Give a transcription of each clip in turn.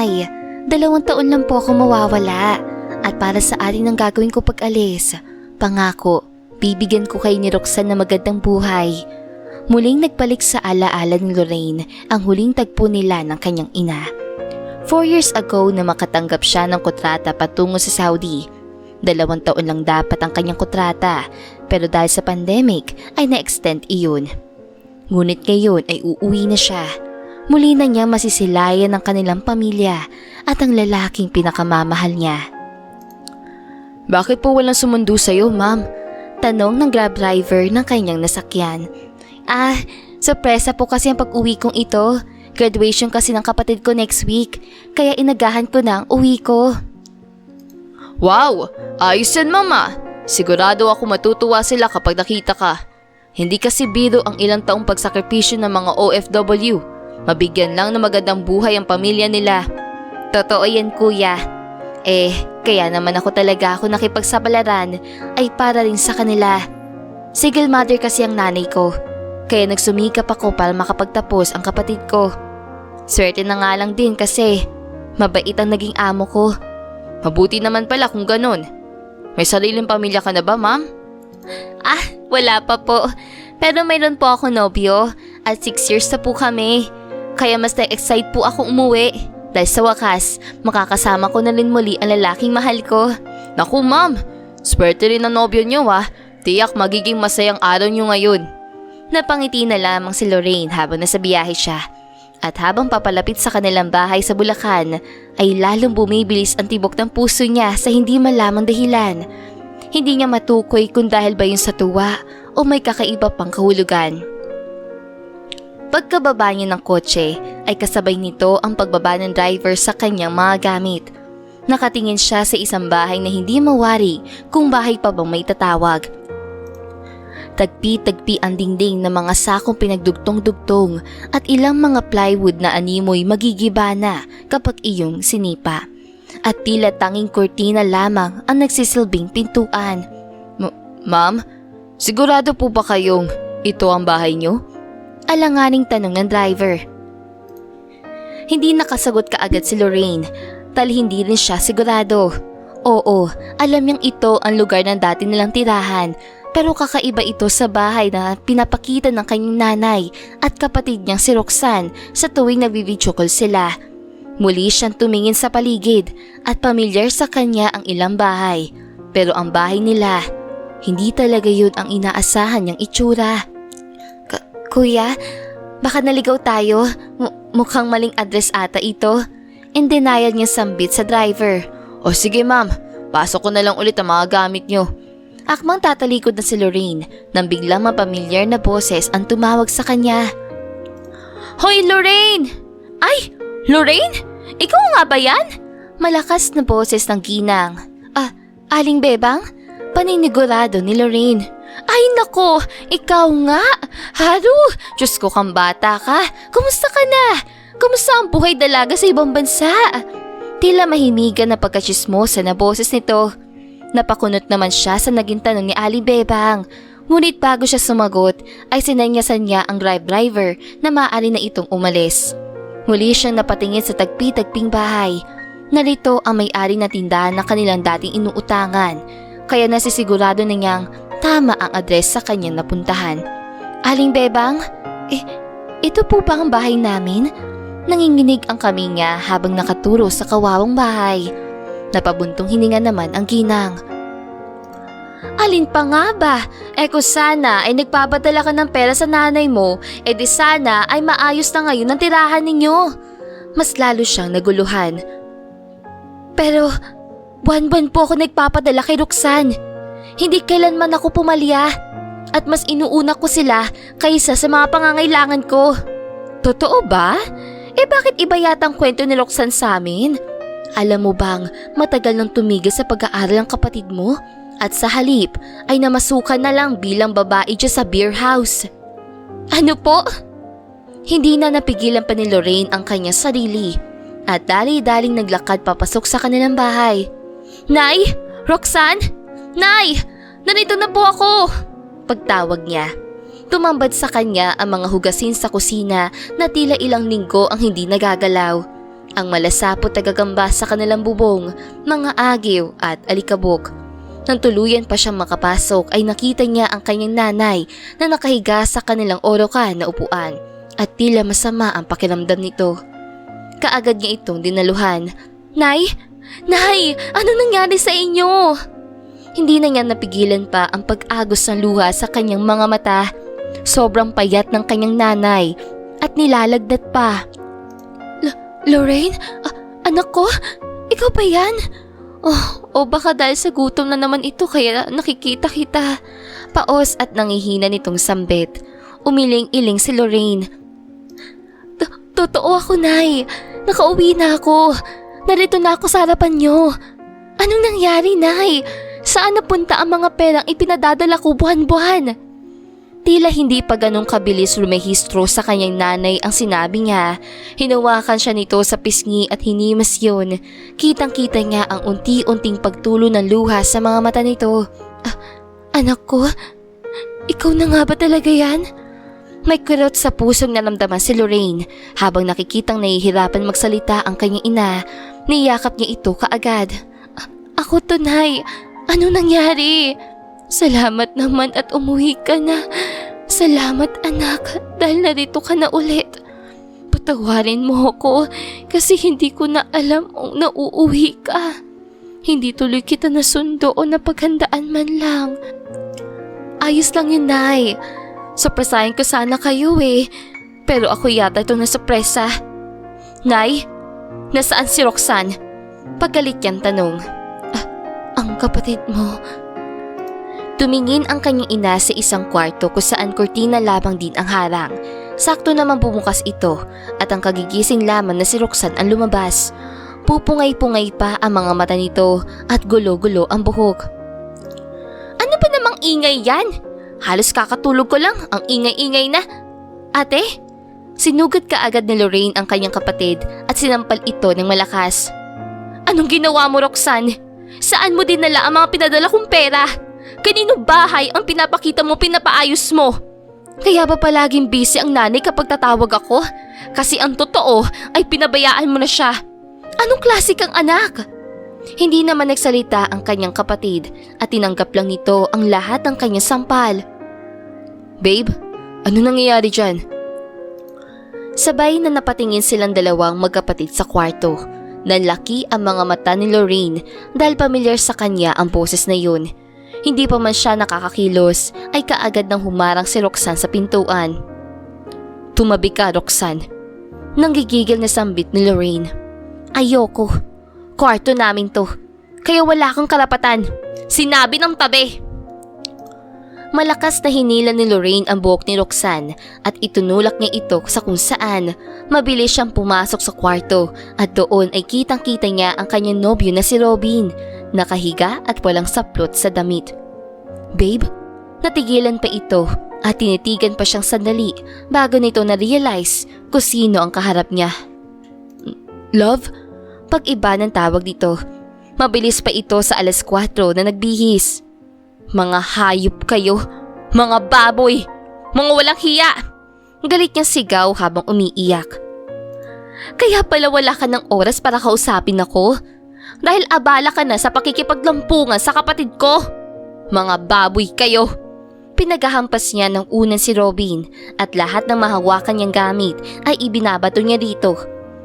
Nay. Dalawang taon lang po ako mawawala. At para sa atin ang gagawin ko pag alis, pangako, bibigyan ko kayo ni Roxanne na magandang buhay. Muling nagbalik sa alaala ni Lorraine ang huling tagpo nila ng kanyang ina. Four years ago na makatanggap siya ng kontrata patungo sa Saudi. Dalawang taon lang dapat ang kanyang kontrata pero dahil sa pandemic ay na-extend iyon. Ngunit ngayon ay uuwi na siya. Muli na niya masisilayan ng kanilang pamilya at ang lalaking pinakamamahal niya. Bakit po walang sumundo sa'yo, ma'am? Tanong ng grab driver ng kanyang nasakyan. Ah, sorpresa po kasi ang pag-uwi kong ito. Graduation kasi ng kapatid ko next week, kaya inagahan ko na ang uwi ko. Wow! Ayos yan, mama! Sigurado ako matutuwa sila kapag nakita ka. Hindi kasi biro ang ilang taong pagsakripisyo ng mga OFW. Mabigyan lang ng magandang buhay ang pamilya nila. Totoo yan, kuya. Eh, kaya naman ako talaga ako nakipagsabalaran ay para rin sa kanila. Single mother kasi ang nanay ko. Kaya nagsumikap ako para makapagtapos ang kapatid ko. Swerte na nga lang din kasi mabait ang naging amo ko. Mabuti naman pala kung ganon. May sariling pamilya ka na ba, ma'am? Ah, wala pa po. Pero mayroon po ako nobyo at 6 years na po kami. Kaya mas na-excite po akong umuwi. Dahil sa wakas, makakasama ko na rin muli ang lalaking mahal ko. Naku, ma'am. Swerte rin ang nobyo niyo, ah. Tiyak magiging masayang araw niyo ngayon. Napangiti na lamang si Lorraine habang nasa biyahe siya. At habang papalapit sa kanilang bahay sa Bulacan, ay lalong bumibilis ang tibok ng puso niya sa hindi malamang dahilan. Hindi niya matukoy kung dahil ba yun sa tuwa o may kakaiba pang kahulugan. Pagkababa niya ng kotse ay kasabay nito ang pagbaba ng driver sa kanyang mga gamit. Nakatingin siya sa isang bahay na hindi mawari kung bahay pa bang may tatawag. Tagpi-tagpi ang dingding ng mga sakong pinagdugtong-dugtong at ilang mga plywood na animoy magigiba na kapag iyong sinipa. At tila tanging kortina lamang ang nagsisilbing pintuan. Ma'am, sigurado po ba kayong ito ang bahay niyo? Alanganing tanong ng driver. Hindi nakasagot kaagad si Lorraine dahil hindi rin siya sigurado. Oo, alam niyang ito ang lugar ng dati nilang tirahan pero kakaiba ito sa bahay na pinapakita ng kanyang nanay at kapatid niyang si Roxanne sa tuwing nagbivideo call sila. Muli siyang tumingin sa paligid at pamilyar sa kanya ang ilang bahay. Pero ang bahay nila, hindi talaga yun ang inaasahan niyang itsura. Kuya, baka naligaw tayo. M- mukhang maling address ata ito. In denial niya sambit sa driver. O sige, ma'am. Pasok ko na lang ulit ang mga gamit niyo. Akmang tatalikod na si Lorraine nang biglang mapamilyar na boses ang tumawag sa kanya. Hoy, Lorraine! Ay, Lorraine? Ikaw nga ba yan? Malakas na boses ng ginang. Ah, Aling Bebang? Paninigurado ni Lorraine. Ay nako, ikaw nga! Haru, Diyos ko kang bata ka. Kumusta ka na? Kumusta ang buhay dalaga sa ibang bansa? Tila mahimigan na pagkachismosa na boses nito. Napakunot naman siya sa naging tanong ni Ali Bebang. Ngunit bago siya sumagot ay sinanyasan niya ang drive driver na maaari na itong umalis. Muli siyang napatingin sa tagpi-tagping bahay. Narito ang may-ari na tindahan na kanilang dating inuutangan. Kaya nasisigurado na niyang tama ang address sa kanyang napuntahan. Aling Bebang? Eh, ito po ba ang bahay namin? Nanginginig ang kami niya habang nakaturo sa kawawang bahay. Napabuntong hininga naman ang ginang. Alin pa nga ba? Eh kung sana ay nagpapadala ka ng pera sa nanay mo, eh di sana ay maayos na ngayon ang tirahan ninyo. Mas lalo siyang naguluhan. Pero, buwan-buwan po ako nagpapadala kay Roxanne. Hindi kailanman ako pumalya. At mas inuuna ko sila kaysa sa mga pangangailangan ko. Totoo ba? Eh bakit iba yata ang kwento ni Roxanne sa amin? Alam mo bang matagal nang tumigil sa pag-aaral ang kapatid mo? At sa halip ay namasukan na lang bilang babae dyan sa beer house. Ano po? Hindi na napigilan pa ni Lorraine ang kanyang sarili at dali-daling naglakad papasok sa kanilang bahay. Nay! Roxanne! Nay! Narito na po ako! Pagtawag niya. Tumambad sa kanya ang mga hugasin sa kusina na tila ilang linggo ang hindi nagagalaw. ang malasapot na gagamba sa kanilang bubong, mga agiw at alikabok. Nang tuluyan pa siyang makapasok ay nakita niya ang kanyang nanay na nakahiga sa kanilang orokan na upuan at tila masama ang pakiramdam nito. Kaagad niya itong dinaluhan. Nay! Nay! Ano nangyari sa inyo? Hindi na niya napigilan pa ang pag-agos ng luha sa kanyang mga mata. Sobrang payat ng kanyang nanay at nilalagdat pa. L- Lorraine? A- anak ko? Ikaw pa yan? Oh, o baka dahil sa gutom na naman ito kaya nakikita kita. Paos at nangihina nitong sambit. Umiling-iling si Lorraine. "To- Totoo ako, Nay. Nakauwi na ako. Narito na ako sa harapan niyo. Anong nangyari, Nay? Saan napunta ang mga perang ipinadadala ko buwan-buwan? Tila hindi pa ganong kabilis rumehistro sa kanyang nanay ang sinabi niya. Hinawakan siya nito sa pisngi at hinimas yun. Kitang-kita niya ang unti-unting pagtulo ng luha sa mga mata nito. "Ah, anak ko, ikaw na nga ba talaga yan? May kurot sa pusong naramdaman si Lorraine habang nakikitang nahihirapan magsalita ang kanyang ina. Niyakap niya ito kaagad. "A- Ako to. Ano nangyari? Salamat naman at umuwi ka na. Salamat anak dahil narito ka na ulit. Patawarin mo ako kasi hindi ko na alam kung nauuwi ka. Hindi tuloy kita nasundo o napaghandaan man lang. Ayos lang yun, Nay. Surpresahin ko sana kayo eh. Pero ako yata itong nasurpresa. Nay, nasaan si Roxanne? Pagalit yan tanong. "Ah, ang kapatid mo. Tumingin ang kanyang ina sa isang kwarto kung saan kortina lamang din ang harang. Sakto naman bumukas ito at ang kagigising lamang na si Roxanne ang lumabas. Pupungay-pungay pa ang mga mata nito at gulo-gulo ang buhok. Ano ba namang ingay yan? Halos kakatulog ko lang ang ingay-ingay na. Ate, sinugod ka agad ni Lorraine ang kanyang kapatid at sinampal ito ng malakas. Anong ginawa mo, Roxanne? Saan mo dinala ang mga pinadala kong pera? Kanino bahay ang pinapakita mo pinapaayos mo? Kaya ba palaging busy ang nanay kapag tatawag ako? Kasi ang totoo ay pinabayaan mo na siya. Anong klase kang anak? Hindi naman nagsalita ang kanyang kapatid at tinanggap lang nito ang lahat ng kanyang sampal. Babe, ano nangyayari dyan? Sabay na napatingin silang dalawang magkapatid sa kwarto. Nanlaki ang mga mata ni Lorraine dahil pamilyar sa kanya ang boses na yun. Hindi pa man siya nakakakilos ay kaagad nang humarang si Roxanne sa pintuan. Tumabi ka, Roxanne. Nanggigigil na sambit ni Lorraine. Ayoko. Kwarto namin to. Kaya wala kang karapatan. Sinabi ng tabi. Malakas na hinila ni Lorraine ang buhok ni Roxanne at itunulak niya ito sa kung saan. Mabilis siyang pumasok sa kwarto at doon ay kitang-kita niya ang kanyang nobyo na si Robin. Nakahiga at walang saplot sa damit. Babe, natigilan pa ito at tinitigan pa siyang sandali bago nito na-realize kung sino ang kaharap niya. Love? Pag-iba ng tawag dito. Mabilis pa ito sa alas 4 na nagbihis. Mga hayop kayo, mga baboy, mga walang hiya. Galit niyang sigaw habang umiiyak. Kaya pala wala ka ng oras para kausapin ako? Dahil abala ka na sa pakikipaglampungan sa kapatid ko? Mga baboy kayo. Pinagahampas niya ng unan si Robin at lahat ng mahawakan niyang gamit ay ibinabato niya dito.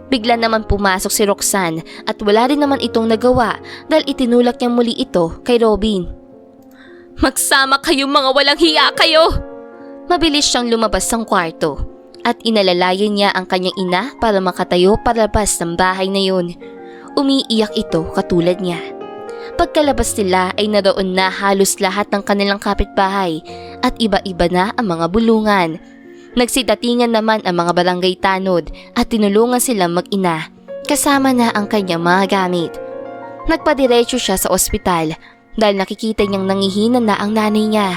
Bigla naman pumasok si Roxanne at wala rin naman itong nagawa dahil itinulak niya muli ito kay Robin. Magsama kayo mga walang hiya kayo! Mabilis siyang lumabas ng kwarto at inalalayan niya ang kanyang ina para makatayo palabas ng bahay na yun. Umiiyak ito katulad niya. Pagkalabas nila ay naroon na halos lahat ng kanilang kapitbahay at iba-iba na ang mga bulungan. Nagsidatingan naman ang mga barangay tanod at tinulungan silang mag-ina kasama na ang kanyang mga gamit. Nagpadiretso siya sa ospital dahil nakikita niyang nangihina na ang nanay niya.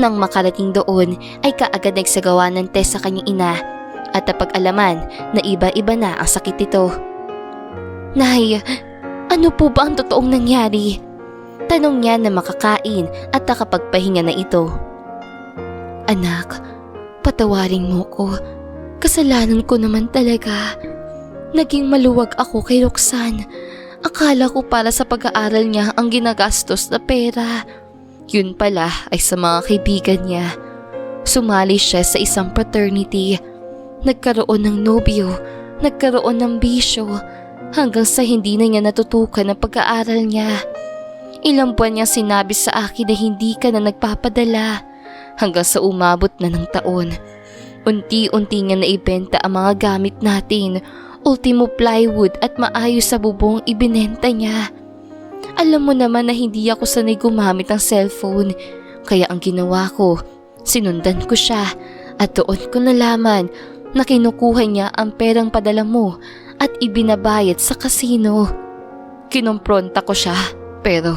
Nang makarating doon ay kaagad nagsagawa ng test sa kanyang ina at napag-alaman na iba-iba na ang sakit nito. Nay, ano po ba ang totoong nangyari? Tanong niya na makakain at nakapagpahinga na ito. Anak, patawarin mo ko. Kasalanan ko naman talaga. Naging maluwag ako kay Roxanne. Akala ko para sa pag-aaral niya ang ginagastos na pera. Yun pala ay sa mga kaibigan niya. Sumali siya sa isang fraternity. Nagkaroon ng nobyo, nagkaroon ng bisyo, hanggang sa hindi na niya natutukan ang pag-aaral niya. Ilang buwan niyang sinabi sa akin na hindi ka na nagpapadala hanggang sa umabot na ng taon. Unti-unti niya naibenta ang mga gamit natin, ultimo plywood at maayos sa bubong ibinenta niya. Alam mo naman na hindi ako sanay gumamit ng cellphone, kaya ang ginawa ko, sinundan ko siya at doon ko nalaman na kinukuha niya ang perang padala mo at ibinabayad sa kasino. Kinompronta ko siya pero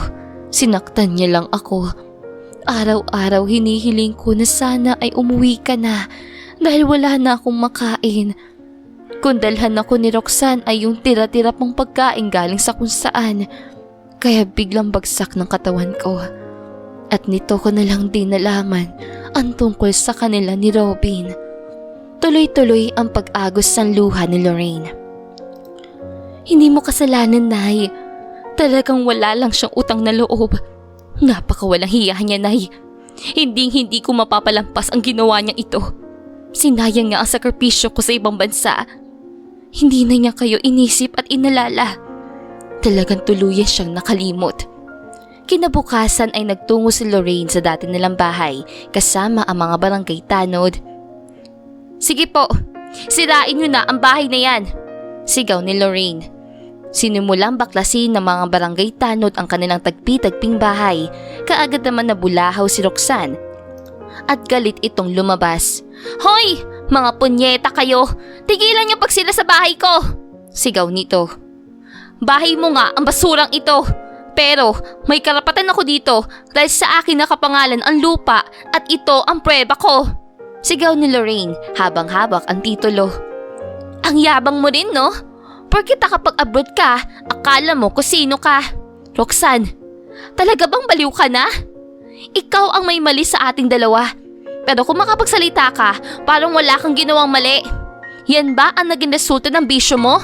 sinaktan niya lang ako. Araw-araw hinihiling ko na sana ay umuwi ka na dahil wala na akong makain. Kung dalhan ako ni Roxanne ay yung tira-tira pang pagkain galing sa kung saan. Kaya biglang bagsak ng katawan ko. At nito ko na lang din nalaman ang tungkol sa kanila ni Robin. Tuloy-tuloy ang pag-agos ng luha ni Lorraine. Hindi mo kasalanan, Nay. Talagang wala lang siyang utang na loob. Napakawalang hiya niya, Nay. Hindi hindi ko mapapalampas ang ginawa niya ito. Sinayang nga ang sakripisyo ko sa ibang bansa. Hindi na niya kayo inisip at inalala. Talagang tuluyan siyang nakalimot. Kinabukasan ay nagtungo si Lorraine sa dati nilang bahay kasama ang mga barangay tanod. Sige po, sirain niyo na ang bahay na yan. Sigaw ni Lorraine. Sinimulang baklasin ng mga barangay tanod ang kanilang tagpi-tagping bahay. Kaagad naman nabulahaw si Roxanne. At galit itong lumabas. Hoy! Mga punyeta kayo! Tigilan niyo pag sila sa bahay ko! Sigaw nito. Bahay mo nga ang basurang ito! Pero may karapatan ako dito dahil sa akin nakapangalan ang lupa at ito ang prueba ko. Sigaw ni Lorraine habang habak ang titulo. Ang yabang mo rin no? Porkit nakapag-abroad ka, akala mo kung sino ka. Roxanne, talaga bang baliw ka na? Ikaw ang may mali sa ating dalawa. Pero kung makapagsalita ka, parang wala kang ginawang mali. Yan ba ang naging resulta ng bisyo mo?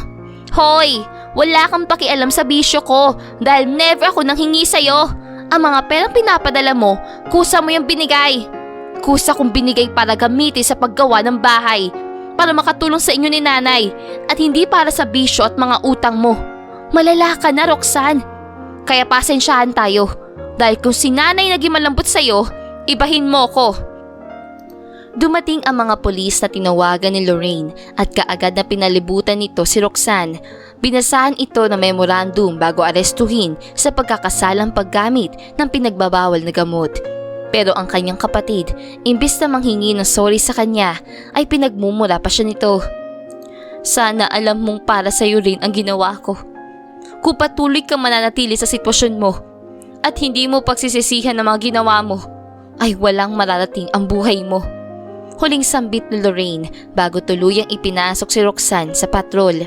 Hoy, wala kang pakialam sa bisyo ko dahil never ako nang hingi sa'yo. Ang mga perang pinapadala mo, kusa mo yung binigay. Kusa kong binigay para gamitin sa paggawa ng bahay para makatulong sa inyo ni nanay at hindi para sa bisyo at mga utang mo. Malala ka na, Roxanne. Kaya pasensyahan tayo dahil kung si nanay naging malambot sa'yo, ibahin mo ko. Dumating ang mga polis na tinawagan ni Lorraine at kaagad na pinalibutan nito si Roxanne. Binasahan ito ng memorandum bago arestuhin sa pagkakasalang paggamit ng pinagbabawal na gamot. Pero ang kanyang kapatid, imbis na manghingi ng sorry sa kanya, ay pinagmumura pa siya nito. Sana alam mong para sa'yo rin ang ginawa ko. Kung kang mananatili sa sitwasyon mo at hindi mo pagsisisihan ng mga ginawa mo, ay walang mararating ang buhay mo. Huling sambit ni Lorraine bago tuluyang ipinasok si Roxanne sa patrol.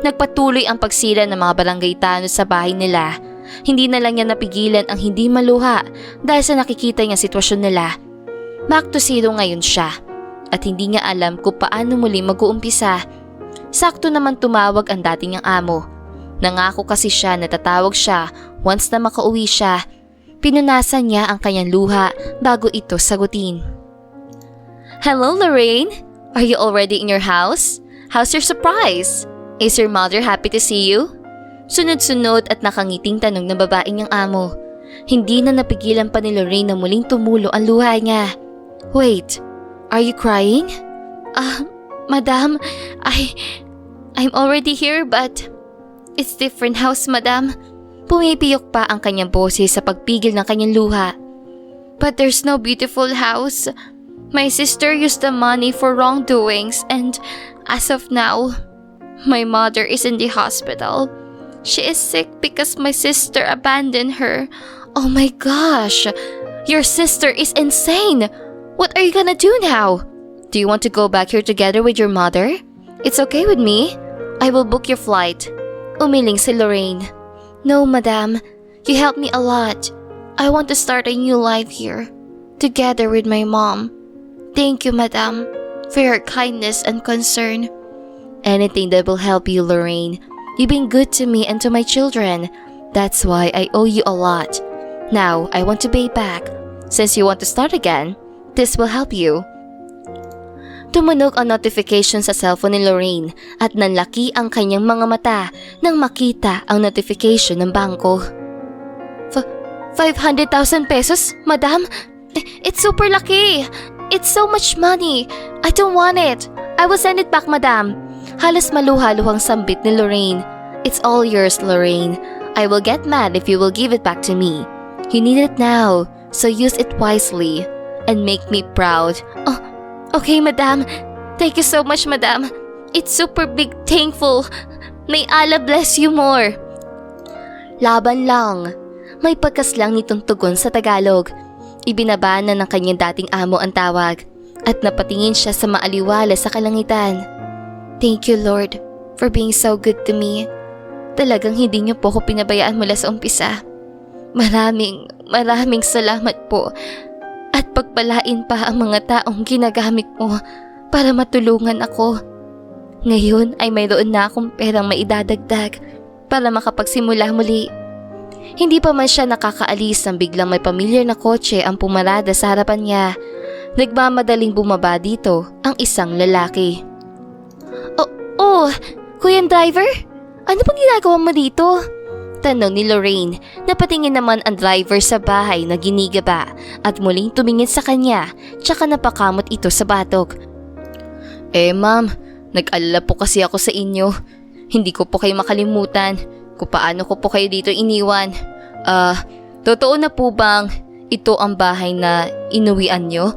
Nagpatuloy ang pagsira ng mga barangay tanod sa bahay nila. Hindi na lang niya napigilan ang hindi maluha dahil sa nakikita niya sitwasyon nila. Back to zero ngayon siya at hindi niya alam kung paano muli mag-uumpisa. Sakto naman tumawag ang dati niyang amo. Nangako kasi siya na tatawag siya once na makauwi siya. Pinunasan niya ang kanyang luha bago ito sagutin. Hello, Lorraine? Are you already in your house? How's your surprise? Is your mother happy to see you? Sunod-sunod at nakangiting tanong ng babae niyang amo. Hindi na napigilan pa ni Lorraine na muling tumulo ang luha niya. Wait, are you crying? Ah, madam, I... I'm already here but... It's different house, madam. Pumipiyok pa ang kanyang boses sa pagpigil ng kanyang luha. But there's no beautiful house. My sister used the money for wrongdoings and as of now, my mother is in the hospital. She is sick because my sister abandoned her. Oh my gosh! Your sister is insane! What are you gonna do now? Do you want to go back here together with your mother? It's okay with me. I will book your flight. Umiling si Lorraine. No, madam. You helped me a lot. I want to start a new life here. Together with my mom. Thank you, madam, for your kindness and concern. anything that will help you, Lorraine. You've been good to me and to my children. That's why I owe you a lot. Now, I want to pay back. Since you want to start again, this will help you. Tumunog ang notification sa cellphone ni Lorraine at nanlaki ang kanyang mga mata nang makita ang notification ng bangko. F- 500,000 pesos, madam? I- It's super lucky. It's so much money. I don't want it. I will send it back, madam. Halos maluha-luhang sambit ni Lorraine. It's all yours, Lorraine. I will get mad if you will give it back to me. You need it now, so use it wisely and make me proud. Oh, okay, madam. Thank you so much, madam. It's super big thankful. May Allah bless you more. Laban lang. May pagkaslang nitong tugon sa Tagalog. Ibinaba na ng kanyang dating amo ang tawag at napatingin siya sa maaliwala sa kalangitan. Thank you, Lord, for being so good to me. Talagang hindi niyo po ako pinabayaan mula sa umpisa. Maraming, maraming salamat po. At pagpalain pa ang mga taong ginagamit mo para matulungan ako. Ngayon ay mayroon na akong perang maidadagdag para makapagsimula muli. Hindi pa man siya nakakaalis nang biglang may pamilyar na kotse ang pumarada sa harapan niya. Nagmamadaling bumaba dito ang isang lalaki. Oh, oh, kuya driver? Ano pang ginagawa mo dito? Tanong ni Lorraine na patingin naman ang driver sa bahay na ginigaba at muling tumingin sa kanya tsaka napakamot ito sa batok. Eh ma'am, nag-alala po kasi ako sa inyo. Hindi ko po kayo makalimutan kung paano ko po kayo dito iniwan. Ah, totoo na po bang ito ang bahay na inuwian nyo?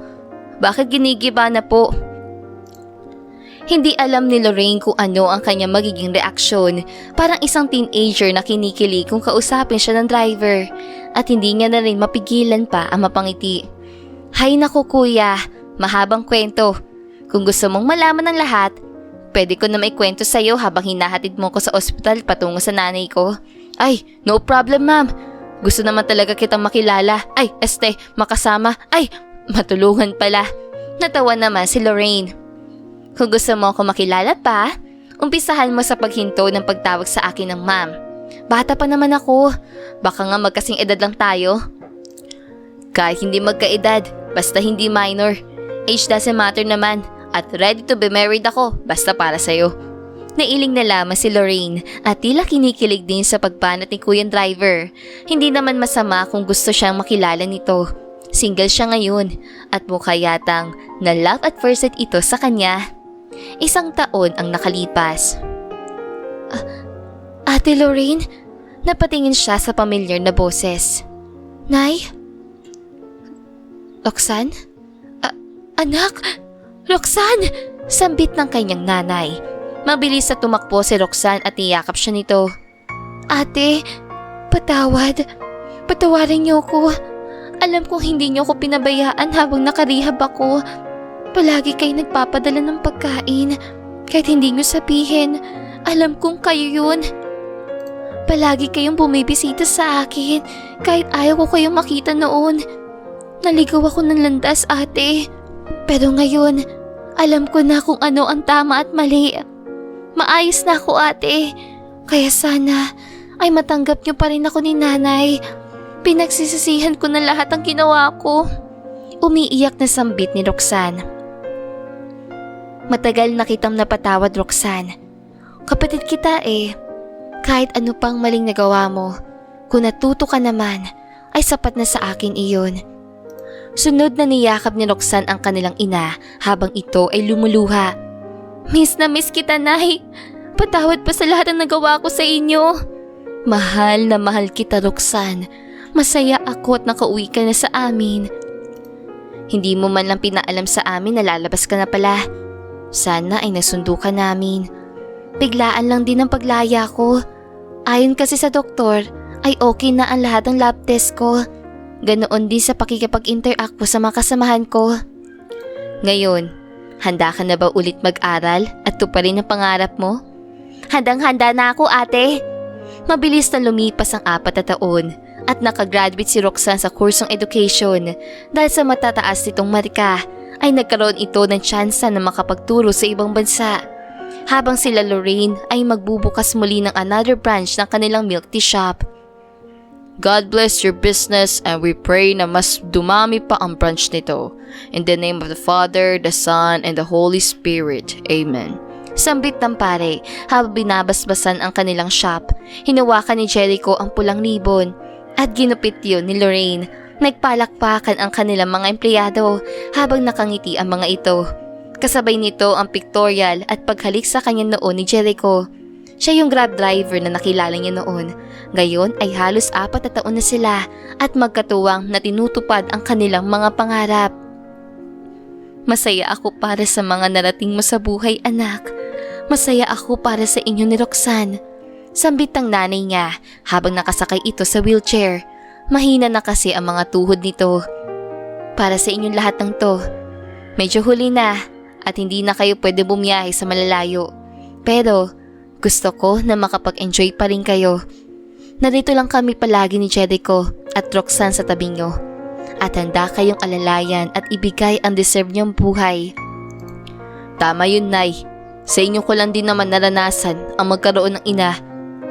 Bakit ginigiba na po? Hindi alam ni Lorraine kung ano ang kanyang magiging reaksyon. Parang isang teenager na kinikilig kung kausapin siya ng driver. At hindi niya na rin mapigilan pa ang mapangiti. Hay naku kuya, mahabang kwento. Kung gusto mong malaman ng lahat, pwede ko na may kwento sa'yo habang hinahatid mo ko sa ospital patungo sa nanay ko. Ay, no problem ma'am. Gusto naman talaga kitang makilala. Ay, este, makasama. Ay, matulungan pala. Natawa naman si Lorraine. Kung gusto mo ako makilala pa, umpisahan mo sa paghinto ng pagtawag sa akin ng ma'am. Bata pa naman ako. Baka nga magkasing edad lang tayo. Kahit hindi magkaedad, basta hindi minor. Age doesn't matter naman at ready to be married ako basta para sa'yo. Nailing na lamang si Lorraine at tila kinikilig din sa pagbanat ni Kuyang Driver. Hindi naman masama kung gusto siyang makilala nito. Single siya ngayon at mukha yatang na love at first sight ito sa kanya. Isang taon ang nakalipas. Ah, Ate Lorraine, napatingin siya sa pamilyar na boses. Nay? Roxanne? A- anak? Roxanne! Sambit ng kanyang nanay. Mabilis na tumakbo si Roxanne at niyakap siya nito. Ate, patawad. Patawarin niyo ko. Alam kong hindi niyo ako pinabayaan habang nakarehab ako. Palagi kayo nagpapadala ng pagkain. Kahit hindi niyo sabihin, alam kong kayo yun. Palagi kayong bumibisita sa akin kahit ayaw ko kayong makita noon. Naligaw ako ng landas ate. Pero ngayon, alam ko na kung ano ang tama at mali. Maayos na ako ate. Kaya sana ay matanggap niyo pa rin ako ni nanay. Pinagsisisihan ko na lahat ang ginawa ko. Umiiyak na sambit ni Roxanne. Matagal na kitang napatawad, Roxanne. Kapatid kita eh. Kahit ano pang maling nagawa mo, kung natuto ka naman, ay sapat na sa akin iyon. Sunod na niyakap ni Roxanne ang kanilang ina habang ito ay lumuluha. Miss na miss kita, Nay. Patawad pa sa lahat ng nagawa ko sa inyo. Mahal na mahal kita, Roxanne. Masaya ako at nakauwi ka na sa amin. Hindi mo man lang pinaalam sa amin na lalabas ka na pala. Sana ay nasundo ka namin. Biglaan lang din ang paglaya ko. Ayon kasi sa doktor, ay okay na ang lahat ng lab test ko. Ganoon din sa pakikipag-interact ko sa mga kasamahan ko. Ngayon, handa ka na ba ulit mag-aral at tuparin ang pangarap mo? Handang-handa na ako ate. Mabilis na lumipas ang apat na taon at nakagraduate si Roxanne sa kursong education dahil sa matataas nitong marika ay nagkaroon ito ng tsansa na makapagturo sa ibang bansa. habang sila Lorraine ay magbubukas muli ng another branch ng kanilang milk tea shop. God bless your business and we pray na mas dumami pa ang branch nito. In the name of the Father, the Son, and the Holy Spirit. Amen. Sambit ng pare habang binabasbasan ang kanilang shop. Hinawakan ni Jericho ang pulang libon at ginupit yun ni Lorraine. Nagpalakpakan ang kanilang mga empleyado habang nakangiti ang mga ito. Kasabay nito ang pictorial at paghalik sa kanya noon ni Jericho. Siya yung grab driver na nakilala niya noon. Ngayon ay halos apat na taon na sila at magkatuwang na tinutupad ang kanilang mga pangarap. Masaya ako para sa mga narating mo sa buhay, anak. Masaya ako para sa inyo ni Roxanne. Sambit ang nanay niya habang nakasakay ito sa wheelchair. Mahina na kasi ang mga tuhod nito. Para sa inyong lahat ng to. Medyo huli na at hindi na kayo pwede bumiyahe sa malalayo. Pero gusto ko na makapag-enjoy pa rin kayo. Narito lang kami palagi ni Jericho at Roxanne sa tabi nyo. At handa kayong alalayan at ibigay ang deserve niyong buhay. Tama yun, Nay. Sa inyo ko lang din naman naranasan ang magkaroon ng ina.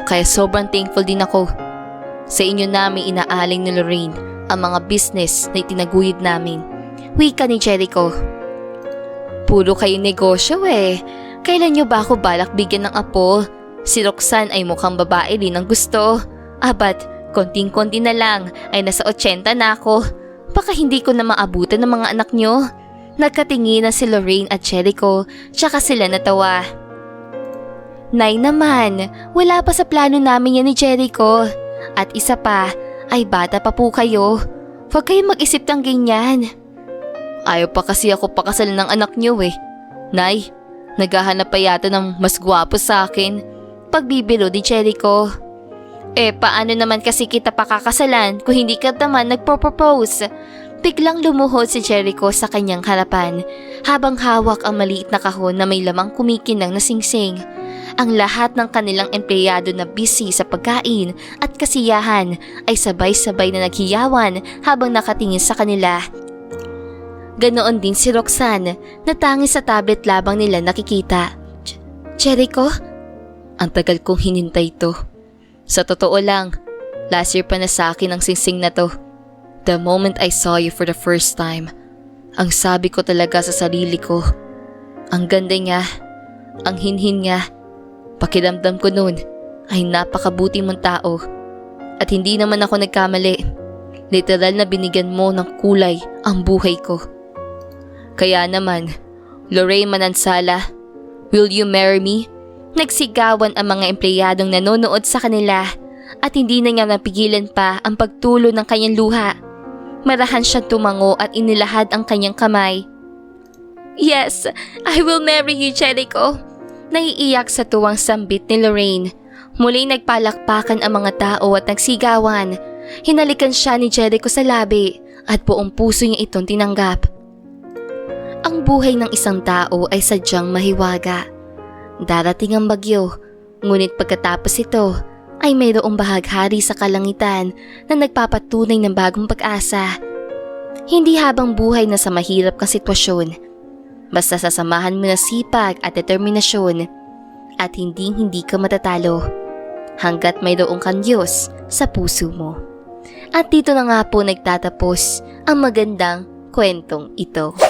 Kaya sobrang thankful din ako. Sa inyo namin inaaling ni Lorraine ang mga business na itinaguyod namin. Wika ni Jericho. Puro kayo negosyo eh. Kailan nyo ba ako balak bigyan ng apo? Si Roxanne ay mukhang babae din ang gusto. Ah, but konting-konti na lang ay nasa 80 na ako. Baka hindi ko na maabutan ng mga anak nyo. Nagkatinginan si Lorraine at Jericho, tsaka sila natawa. Nay naman, wala pa sa plano namin yan ni Jericho. At isa pa, ay bata pa po kayo. Huwag kayong mag-isip ng ganyan. Ayaw pa kasi ako pakasalan ng anak niyo eh. Nay, naghahanap pa yata ng mas gwapo sa akin. Pagbibiro ni Jericho. Eh, paano naman kasi kita pakakasalan kung hindi ka naman nagpo-propose? Biglang lumuhod si Jericho sa kanyang harapan habang hawak ang maliit na kahon na may lamang kumikinang na singsing. Ang lahat ng kanilang empleyado na busy sa pagkain at kasiyahan ay sabay-sabay na naghiyawan habang nakatingin sa kanila. Ganoon din si Roxanne na tangis sa tablet labang nila nakikita. J- Jericho? Ang tagal kong hinintay to. Sa totoo lang, last year pa na sa akin ang singsing na to. The moment I saw you for the first time, ang sabi ko talaga sa sarili ko, ang ganda niya, ang hinhin niya, pakiramdam ko noon ay napakabuti mong tao. At hindi naman ako nagkamali. Literal na binigyan mo ng kulay ang buhay ko. Kaya naman, Lorraine Manansala, will you marry me? Nagsigawan ang mga empleyadong nanonood sa kanila at hindi na niya napigilan pa ang pagtulo ng kanyang luha. Marahan siya tumango at inilahad ang kanyang kamay. Yes, I will marry you, Jericho. Naiiyak sa tuwang sambit ni Lorraine. Muli nagpalakpakan ang mga tao at nagsigawan. Hinalikan siya ni Jericho sa labi at buong puso niya itong tinanggap. Ang buhay ng isang tao ay sadyang mahiwaga. Darating ang bagyo, ngunit pagkatapos ito ay mayroong bahaghari sa kalangitan na nagpapatunay ng bagong pag-asa. Hindi habang buhay na sa mahirap kang sitwasyon, basta sasamahan mo na sipag at determinasyon at hindi hindi ka matatalo hanggat mayroong kang Diyos sa puso mo. At dito na nga po nagtatapos ang magandang kwentong ito.